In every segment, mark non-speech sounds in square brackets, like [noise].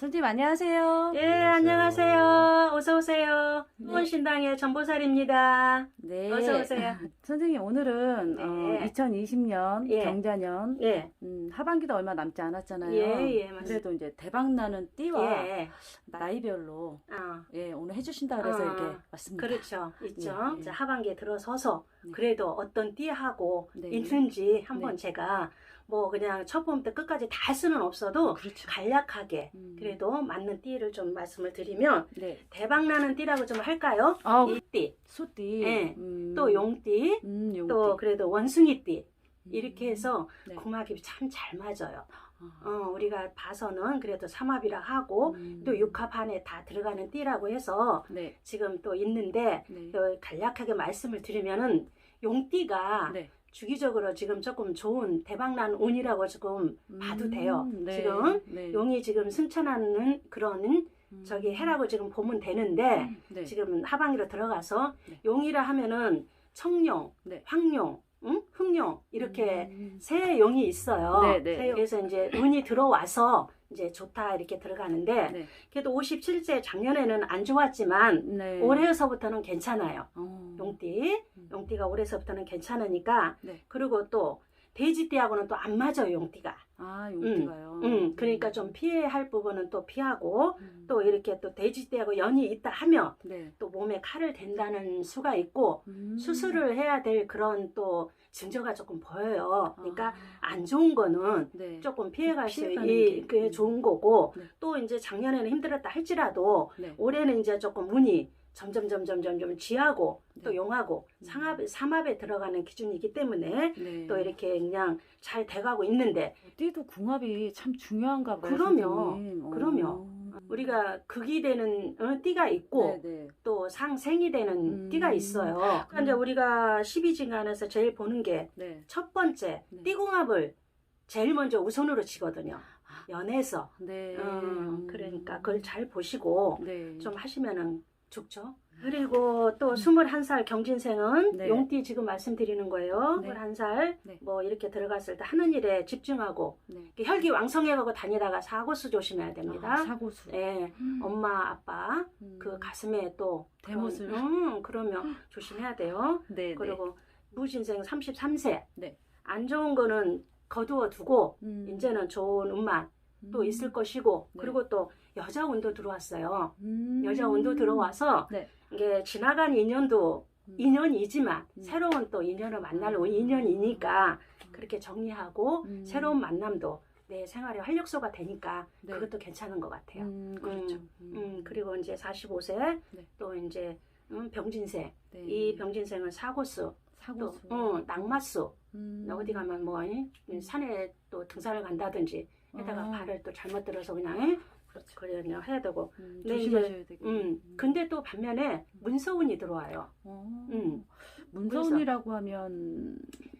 선생님 안녕하세요. 예, 안녕하세요. 어서 오세요. 네. 수원신당의 전보살입니다. 네. 어서 오세요. [laughs] 선생님 오늘은 네. 어, 2020년 예. 경자년 예, 음, 하반기도 얼마 남지 않았잖아요. 예, 예, 맞습니다. 그래도 이제 대박 나는 띠와 예, 나이별로 어, 예 오늘 해주신다 그래서 아, 이렇게 왔습니다. 그렇죠. 있죠. 예, 예. 자, 하반기에 들어서서 네. 그래도 어떤 띠하고 네. 있는지 한번 네. 제가 뭐 그냥 첫 번부터 끝까지 다 할 수는 없어도 그렇죠. 간략하게 음. 그래도 맞는 띠를 좀 말씀을 드리면 네. 대박 나는 띠라고 좀 할까요? 아, 이띠, 소띠. 예. 음. 또 용띠, 음, 용띠. 또 그래도 원숭이띠 음. 이렇게 해서 네. 궁합이 참 잘 맞아요. 아. 어, 우리가 봐서는 그래도 삼합이라 하고 음. 또 육합 안에 다 들어가는 띠라고 해서 네. 지금 또 있는데 네. 또 간략하게 말씀을 드리면은 용띠가 네. 주기적으로 지금 조금 좋은 대박난 운이라고 조금 봐도 돼요. 음, 네. 지금 네. 용이 지금 승천하는 그런 음. 저기 해라고 지금 보면 되는데 네. 지금 하반기로 들어가서 네. 용이라 하면은 청룡, 네. 황룡, 응? 흑룡 이렇게 음. 새 용이 있어요. 네, 네. 새 용. 그래서 이제 운이 들어와서 이제 좋다 이렇게 들어가는데 네. 그래도 57세 작년에는 안 좋았지만 네. 올해서부터는 괜찮아요. 어. 용띠, 음. 용띠가 올해서부터는 괜찮으니까 네. 그리고 또 돼지띠하고는 또 안 맞아요 용띠가. 아, 용띠가요. 음, 그러니까 좀 피해야 할 부분은 또 피하고 음. 또 이렇게 또 돼지띠하고 연이 있다 하면 네. 또 몸에 칼을 댄다는 수가 있고 음. 수술을 해야 될 그런 또 증조가 조금 보여요. 그러니까 아, 안 좋은 거는 네. 조금 피해갈 수 있게 게. 음. 좋은 거고 네. 또 이제 작년에는 힘들었다 할지라도 네. 올해는 이제 조금 운이 점점 점점 점점 쥐하고 또 네. 용하고 음. 상합 삼합에 들어가는 기준이기 때문에 네. 또 이렇게 그냥 잘 돼가고 있는데 띠도 궁합이 참 중요한가 봐요. 그럼요. 선생님. 어. 그럼요. 우리가 극이 되는 어, 띠가 있고 네, 네. 또 상생이 되는 음. 띠가 있어요. 그러니까 이제 우리가 12진간에서 제일 보는 게 네. 첫 번째 네. 띠궁합을 제일 먼저 우선으로 치거든요. 아. 연애서. 네. 음, 그러니까 그걸 잘 보시고 네. 좀 하시면은 좋죠. 그리고 또 21살 경진생은 네. 용띠 지금 말씀드리는 거예요. 네. 21살 네. 뭐 이렇게 들어갔을 때 하는 일에 집중하고 네. 이렇게 혈기 왕성해가고 다니다가 사고수 조심해야 됩니다. 아, 사고수. 예, 음. 엄마 아빠 음. 그 가슴에 또 대못을. 그런, 음, 그러면 [gasps] 조심해야 돼요. 네, 그리고 무진생 33세 네. 안 좋은 거는 거두어 두고 네. 음. 이제는 좋은 운만 또 음. 있을 것이고 네. 그리고 또 여자 운도 들어왔어요. 음. 여자 운도 들어와서 네. 이게 지나간 인연도 음. 인연이지만 음. 새로운 또 인연을 만날 음. 인연이니까 그렇게 정리하고 음. 새로운 만남도 내 생활의 활력소가 되니까 네. 그것도 괜찮은 것 같아요. 음, 그렇죠. 음, 그리고 이제 45세 네. 또 이제 음, 병진생 네. 이 병진생은 사고수 또 사고수. 어, 낙마수 음. 어디 가면 뭐 이? 산에 또 등산을 간다든지 게다가 아. 발을 또 잘못 들어서 그냥 에? 그렇죠. 그래 그냥 해야 되고 음, 네, 조심하셔야 되겠 음 근데 또 반면에 문서운이 들어와요 어. 음. 문서운이라고 하면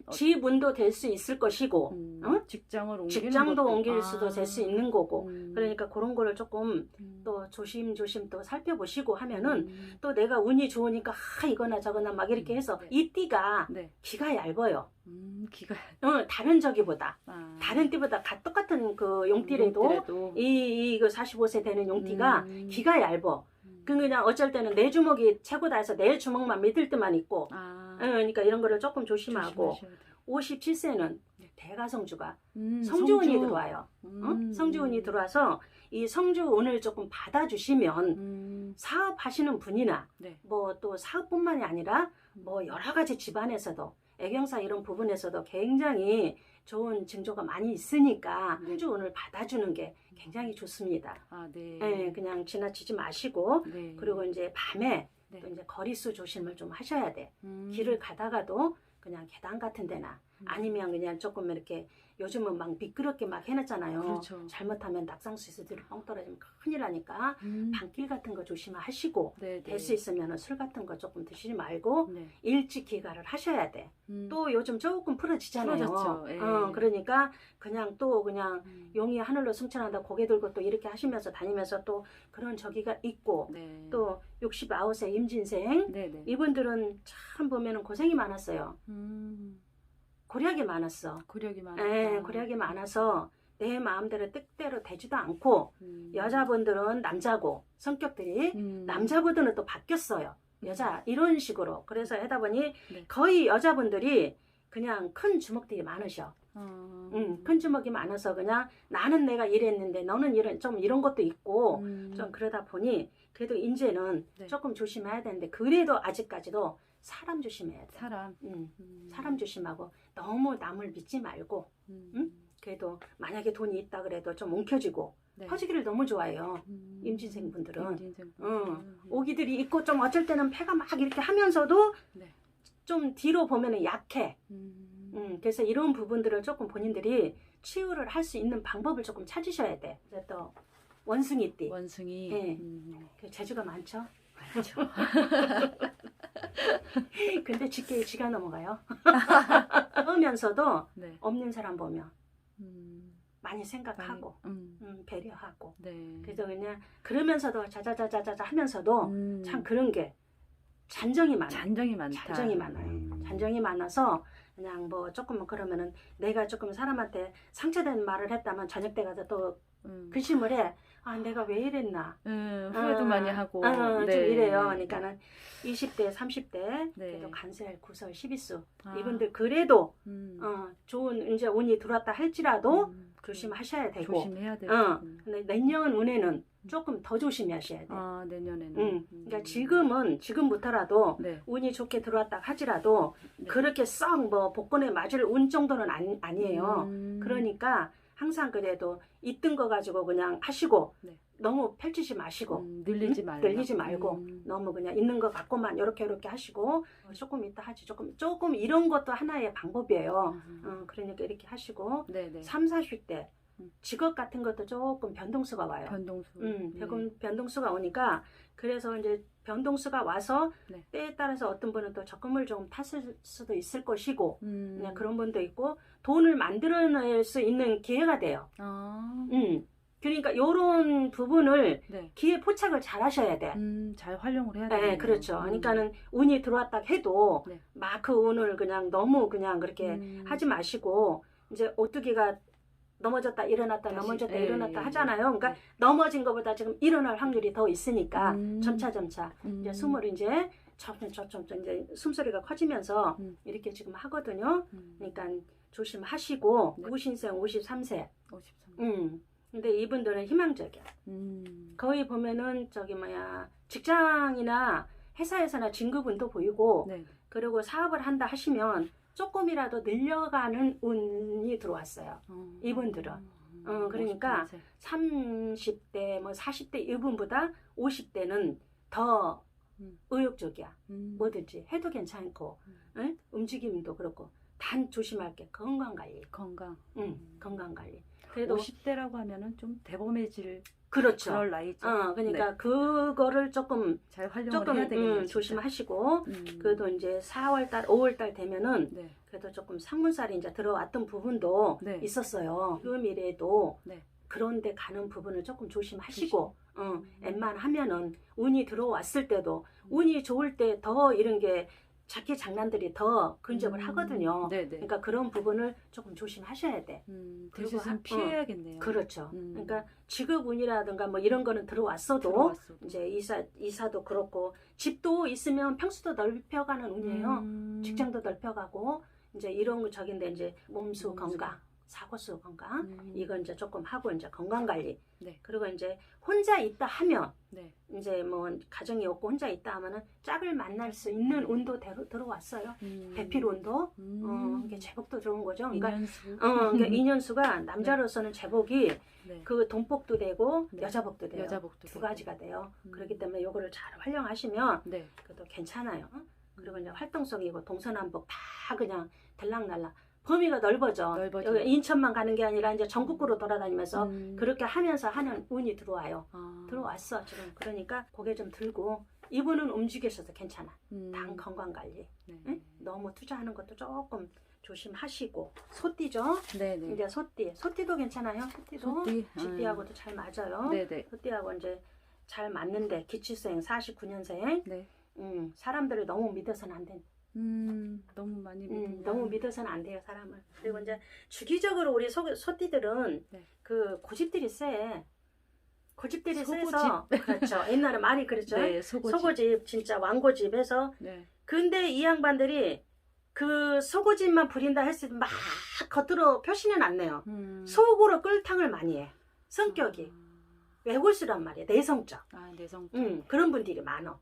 어, 지문도 될 수 있을 것이고 음, 어? 직장을 옮기는 직장도 것도- 옮길 아. 수도 될수 있는 거고 음. 그러니까 그런 거를 조금 음. 또 조심조심 또 살펴보시고 하면은 음. 또 내가 운이 좋으니까 아 이거나 저거나 막 이렇게 해서 네. 이 띠가 네. 기가 얇아요 음, 기가 어, 다른 저기보다 아. 다른 띠보다 가- 똑같은 그 용띠래도 용띠래도. 이, 이거 45세 되는 용띠가 음. 기가 얇어. 음. 그 그냥 어쩔 때는 내 주먹이 최고다 해서 내 주먹만 믿을 때만 있고. 아. 어, 그러니까 이런 거를 조금 조심하고. 조심하셔야 돼요. 57세는 대가성주가 음, 성주운이 성주. 들어와요. 어? 음. 성주운이 들어와서 이 성주운을 조금 받아주시면 음. 사업하시는 분이나 네. 뭐또 사업뿐만이 아니라 뭐 여러 가지 집안에서도 애경사 이런 부분에서도 굉장히 좋은 징조가 많이 있으니까 네. 성주운을 받아주는 게 굉장히 좋습니다. 아, 네. 예, 그냥 지나치지 마시고 네. 그리고 이제 밤에 네. 또 이제 거리수 조심을 좀 하셔야 돼. 음. 길을 가다가도 그냥 계단 같은 데나 음. 아니면 그냥 조금 이렇게 요즘은 막 미끄럽게 막 해놨잖아요. 그렇죠. 잘못하면 낙상수에서 뻥 떨어지면 큰일 나니까 음. 방길 같은 거 조심하시고 네, 네. 될수 있으면 술 같은 거 조금 드시지 말고 네. 일찍 귀가를 하셔야 돼. 음. 또 요즘 조금 풀어지잖아요. 예. 어, 그러니까 그냥 또 그냥 음. 용이 하늘로 승천한다 고개 들고 또 이렇게 하시면서 다니면서 또 그런 저기가 있고 네. 또 69세 임진생 네, 네. 이분들은 참 보면은 고생이 많았어요. 음. 고략이 많았어. 고력이 많았다. 예, 고략이 많아서 내 마음대로 뜻대로 되지도 않고 음. 여자분들은 남자고 성격들이 음. 남자분들은 또 바뀌었어요. 여자 이런 식으로 그래서 하다 보니 네. 거의 여자분들이 그냥 큰 주먹들이 많으셔. 어. 음, 큰 주먹이 많아서 그냥 나는 내가 이랬는데 너는 이런 좀 이런 것도 있고 음. 좀 그러다 보니 그래도 이제는 네. 조금 조심해야 되는데 그래도 아직까지도 사람 조심해야 돼. 사람. 음, 음. 사람 조심하고 너무 남을 믿지 말고 음. 응? 그래도 만약에 돈이 있다 그래도 좀 움켜쥐고 네. 퍼지기를 너무 좋아해요. 음. 임진생 분들은. 임진생. 분들은. 오기들이 있고 좀 어쩔 때는 폐가 막 이렇게 하면서도 네. 좀 뒤로 보면은 약해. 음. 음, 그래서 이런 부분들을 조금 본인들이 치유를 할 수 있는 방법을 조금 찾으셔야 돼. 또 원숭이 띠. 원숭이. 네. 음. 그 재주가 많죠. 그렇죠. [laughs] 근데 쥐게 쥐가 넘어가요. [laughs] 그러면서도 네. 없는 사람 보면 음. 많이 생각하고 많이- 음. 음, 배려하고 네. 그래서 그냥 그러면서도 자자자자자자 하면서도 음. 참 그런 게 잔정이 많아요. 잔정이 많다. 잔정이 많아요. 음. 잔정이 많아서 그냥 뭐 조금 그러면은 내가 조금 사람한테 상처된 말을 했다면 저녁 때 가서 또 음. 근심을 해. 아 내가 왜 이랬나. 음, 후회도 어, 많이 하고. 어, 네. 좀 이래요. 그러니까는 20대, 30대, 네. 그래도 간셀, 구설, 십이수 아. 이분들 그래도 음. 어, 좋은 이제 운이 들어왔다 할지라도 음. 조심하셔야 되고. 조심해야 되고. 어, 근데 내년 운에는 조금 더 조심하셔야 돼. 아 내년에는. 응. 그러니까 지금은 지금부터라도 네. 운이 좋게 들어왔다 하지라도 네. 그렇게 썩 뭐 복권에 맞을 운 정도는 아니, 아니에요. 음. 그러니까 항상 그래도 있던 거 가지고 그냥 하시고 네. 너무 펼치지 마시고 음, 늘리지 응? 말고. 늘리지 말고 음. 너무 그냥 있는 거 갖고만 이렇게 이렇게 하시고 어, 조금 이따 하지 조금 조금 이런 것도 하나의 방법이에요. 음. 어, 그러니까 이렇게 하시고 네네. 3, 40대 음. 직업 같은 것도 조금 변동수가 와요. 변동수. 음, 네. 변동, 변동수가 오니까 그래서 이제 변동수가 와서 네. 때에 따라서 어떤 분은 또 적금을 좀 탔을 수도 있을 것이고 음. 그냥 그런 분도 있고 돈을 만들어낼 수 있는 기회가 돼요. 아. 음. 그러니까 이런 부분을 네. 기회 포착을 잘 하셔야 돼. 음, 잘 활용을 해야 네, 되네요. 그렇죠. 음. 그러니까는 운이 들어왔다 해도 네. 막그 운을 그냥 너무 그냥 그렇게 음. 하지 마시고 이제 오뚜기가 넘어졌다 일어났다 넘어졌다 예, 일어났다 예, 하잖아요. 그러니까 네. 넘어진 것보다 지금 일어날 확률이 더 있으니까 음. 점차 점차 음. 이제 숨을 이제 점점점 이제 숨소리가 커지면서 음. 이렇게 지금 하거든요. 음. 그러니까 조심하시고 네. 무신생 53세. 53. 음. 근데 이분들은 희망적이야. 음. 거의 보면은 저기 뭐야 직장이나 회사에서나 진급운도 보이고 네. 그리고 사업을 한다 하시면 조금이라도 늘려가는 운이 들어왔어요. 어. 이분들은. 어, 그러니까 53세. 30대 뭐 40대 이분보다 50대는 더 음. 의욕적이야. 음. 뭐든지 해도 괜찮고 음. 응? 움직임도 그렇고 단 조심할 게 건강 관리. 건강. 응, 음. 건강 관리. 그래도 50대라고 하면은 좀 대범해질 그렇죠. 그럴 나이죠. 어, 그러니까 네. 그거를 조금 잘 활용을 조금 해야 되겠네요. 음. 조심하시고 음. 그래도 이제 4월 달, 5월 달 되면은 네. 그래도 조금 상문살이 이제 들어왔던 부분도 네. 있었어요. 지금이라도 네. 그런데 가는 부분을 조금 조심하시고, 어, 음. 웬만하면은 운이 들어왔을 때도 운이 좋을 때 더 이런 게 자기 장난들이 더 근접을 음. 하거든요. 네네. 그러니까 그런 부분을 조금 조심하셔야 돼. 음, 그리고 대신 하- 피해야겠네요. 그렇죠. 음. 그러니까 직업운이라든가 뭐 이런 거는 들어왔어도 들어왔어도. 이제 이사 이사도 그렇고 집도 있으면 평수도 넓혀가는 운이에요. 음. 직장도 넓혀가고 이제 이런 거 저긴데 이제 몸수. 건강, 사고수 건강 음. 이건 이제 조금 하고 이제 건강 관리. 네. 그리고 이제 혼자 있다 하면 네. 이제 뭐 가정이 없고 혼자 있다 하면은 짝을 만날 수 있는 운도 대로 들어왔어요. 음. 배필 운도. 음. 어, 이게 제복도 들어온 거죠. 그러니까 인연수. 어, 그러니까 [laughs] 인연수가 남자로서는 제복이 네. 그 돈복도 되고 네. 여자복도 돼요. 여자복도 두. 가지가 돼요. 음. 그렇기 때문에 요거를 잘 활용하시면 네. 그래도 괜찮아요. 그리고 이제 활동성이고 동서남북 다 그냥 들락날락 범위가 넓어져. 넓어져. 여기 인천만 가는 게 아니라 이제 전국구로 돌아다니면서 음. 그렇게 하면서 하는 운이 들어와요. 아. 들어왔어 지금. 그러니까 고개 좀 들고 이분은 움직이셔서 괜찮아. 음. 당 건강 관리. 네. 응? 너무 투자하는 것도 조금 조심하시고 소띠죠. 네네. 이제 소띠. 소띠도 괜찮아요. 소띠도 소띠. 쥐띠하고도 잘 맞아요. 네네. 소띠하고 이제 잘 맞는데 기출생 49년생 네. 음, 사람들을 너무 믿어서는 안 돼. 음, 너무 많이 음, 믿으면 너무 믿어서는 안 돼요 사람을. 그리고 이제 주기적으로 우리 소, 소띠들은 네. 그 고집들이 세. 고집들이 소고집. 세서 그렇죠. 옛날에 많이 그랬죠. 네, 소고집. 소고집 진짜 왕고집 해서 네. 근데 이 양반들이 그 소고집만 부린다 했을 때 막 겉으로 표시는 안 내요. 음. 속으로 끌탕을 많이 해. 성격이 외골수란 말이야. 내성적. 아, 내성. 음, 그런 분들이 많어.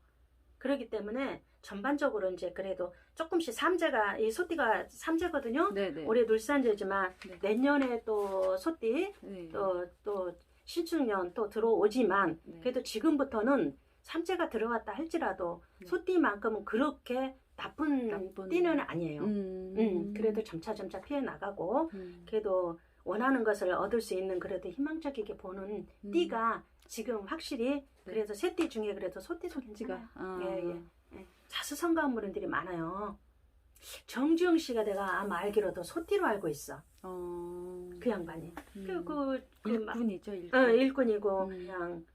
그렇기 때문에 전반적으로 이제 그래도 조금씩 삼재가 이 소띠가 삼재거든요. 네, 네. 올해 눌산재지만 네. 내년에 또 소띠 네. 또또 신축년 또 들어오지만 네. 그래도 지금부터는 삼재가 들어왔다 할지라도 네. 소띠만큼은 그렇게 나쁜, 나쁜- 띠는 아니에요. 음. 음, 그래도 점차 점차 피해 나가고 음. 그래도 원하는 것을 얻을 수 있는 그래도 희망적이게 보는 음. 띠가 지금 확실히 네. 그래도 세띠 중에 그래도 소띠도 소띠가 괜찮아요. 아. 예, 예. 예. 자수성가한 분들이 많아요. 정주영 씨가 내가 아마 알기로도 소띠로 알고 있어. 어. 그 양반이. 음. 그, 그, 그 막- 일꾼이죠, 일꾼. 어, 일꾼이고 음. 그냥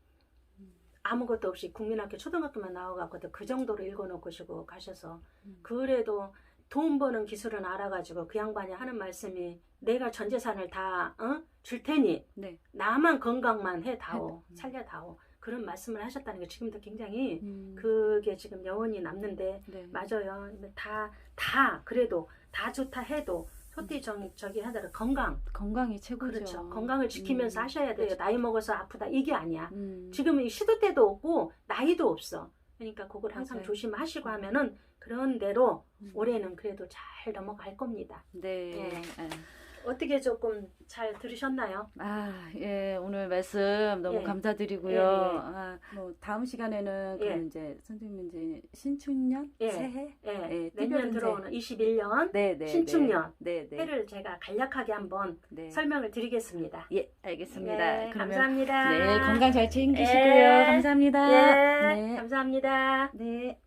아무것도 없이 국민학교 초등학교만 나와갖고도 그 정도로 읽어놓고 시고 가셔서 음. 그래도 돈 버는 기술은 알아가지고 그 양반이 하는 말씀이 내가 전 재산을 다 어? 줄 테니 네. 나만 건강만 해다오 해- 음. 살려다오 그런 말씀을 하셨다는 게 지금도 굉장히 음. 그게 지금 여운이 남는데 네. 맞아요 다다 그래도 다 좋다 해도 소띠 정, 저기 하더라도 건강 건강이 최고죠. 그렇죠 건강을 지키면서 음. 하셔야 돼요 나이 먹어서 아프다 이게 아니야 음. 지금은 시도 때도 없고 나이도 없어 그러니까 그걸 항상 맞아요. 조심하시고 하면은 그런 대로 음. 올해는 그래도 잘 넘어갈 겁니다 네. 예. 예. 어떻게 조금 잘 들으셨나요? 아, 예, 오늘 말씀 너무 예. 감사드리고요. 예, 예. 아, 뭐 다음 시간에는 예. 그럼 이제 선생님 이제 신축년, 예. 새해, 예, 예, 내년 들어오는 21년 네, 네, 신축년. 네, 네, 해를 제가 간략하게 한번 네. 설명을 드리겠습니다. 예, 알겠습니다. 네, 그러면 감사합니다. 네, 건강 잘 챙기시고요. 예. 감사합니다. 예, 네. 감사합니다. 네.